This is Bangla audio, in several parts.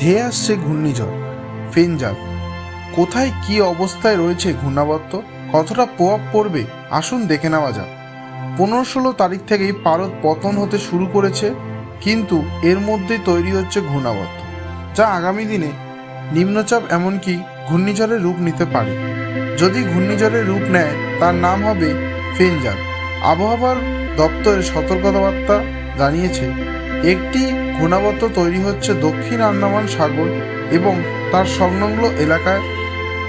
ধেয়ে আসছে ঘূর্ণিঝড়। ফেনজাল, কোথায় কি অবস্থায় রয়েছে ঘূর্ণাবর্ত? কতটা প্রভাব পড়বে? আসুন দেখে নেওয়া যাক। পনেরো ষোলো তারিখ থেকেই পারদ পতন হতে শুরু করেছে, কিন্তু এর মধ্যেই তৈরি হচ্ছে ঘূর্ণাবর্ত, যা আগামী দিনে নিম্নচাপ এমনকি ঘূর্ণিঝড়ের রূপ নিতে পারে। যদি ঘূর্ণিঝড়ের রূপ নেয়, তার নাম হবে ফেনজাল। আবহাওয়ার দপ্তরের সতর্কতাবার্তা জানিয়েছে, একটি ঘূর্ণাবর্ত তৈরি হচ্ছে দক্ষিণ আন্দামান সাগর এবং তার সংলগ্ন এলাকায়।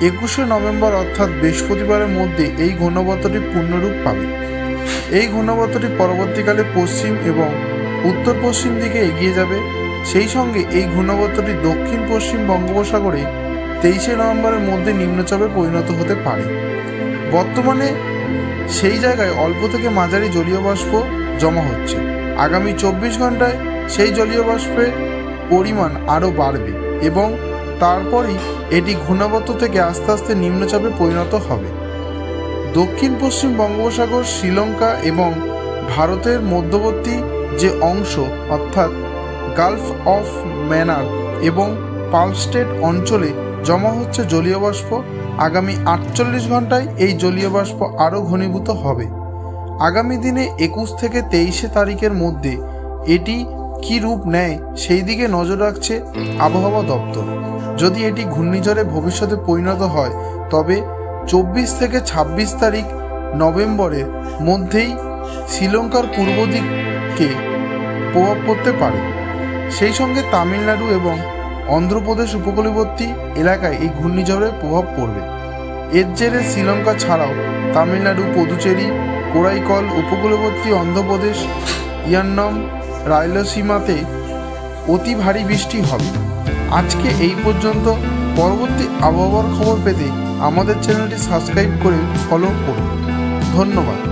একুশে নভেম্বর অর্থাৎ বৃহস্পতিবারের মধ্যে এই ঘূর্ণাবর্তটি পূর্ণরূপ পাবে। এই ঘূর্ণাবর্তটি পরবর্তীকালে পশ্চিম এবং উত্তর পশ্চিম দিকে এগিয়ে যাবে। সেই সঙ্গে এই ঘূর্ণাবর্তটি দক্ষিণ পশ্চিম বঙ্গোপসাগরে তেইশে নভেম্বরের মধ্যে নিম্নচাপে পরিণত হতে পারে। বর্তমানে সেই জায়গায় অল্প থেকে মাঝারি জলীয় বাষ্প জমা হচ্ছে। আগামী চব্বিশ ঘন্টায় সেই জলীয় বাষ্পের পরিমাণ আরও বাড়বে এবং তারপরই এটি ঘূর্ণাবর্ত থেকে আস্তে আস্তে নিম্নচাপে পরিণত হবে। দক্ষিণ পশ্চিম বঙ্গোপসাগর, শ্রীলঙ্কা এবং ভারতের মধ্যবর্তী যে অংশ, অর্থাৎ গালফ অফ ম্যানার এবং পালস্টেট অঞ্চলে জমা হচ্ছে জলীয় বাষ্প। আগামী আটচল্লিশ ঘন্টায় এই জলীয় বাষ্প আরও ঘনীভূত হবে। আগামী দিনে একুশ থেকে তেইশে তারিখের মধ্যে এটি কি রূপ নেয় সেই দিকে নজর রাখছে আবহাওয়া দপ্তর। যদি এটি ঘূর্ণিঝড়ে ভবিষ্যতে পরিণত হয়, তবে চব্বিশ থেকে ছাব্বিশ তারিখ নভেম্বরের মধ্যেই শ্রীলঙ্কার পূর্ব দিকে প্রভাব পড়তে পারে। সেই সঙ্গে তামিলনাড়ু এবং অন্ধ্রপ্রদেশ উপকূলবর্তী এলাকায় এই ঘূর্ণিঝড়ের প্রভাব পড়বে। এর জেরে শ্রীলঙ্কা ছাড়াও তামিলনাড়ু, পুদুচেরি, কোরাইকল, উপকূলবর্তী অন্ধ্রপ্রদেশ, ইয়ান্নম, রায়লসীমাতে অতি ভারী বৃষ্টি হবে। আজকে এই পর্যন্ত। পরবর্তী আবহাওয়ার খবর পেতে আমাদের চ্যানেলটি সাবস্ক্রাইব করে ফলো করুন। ধন্যবাদ।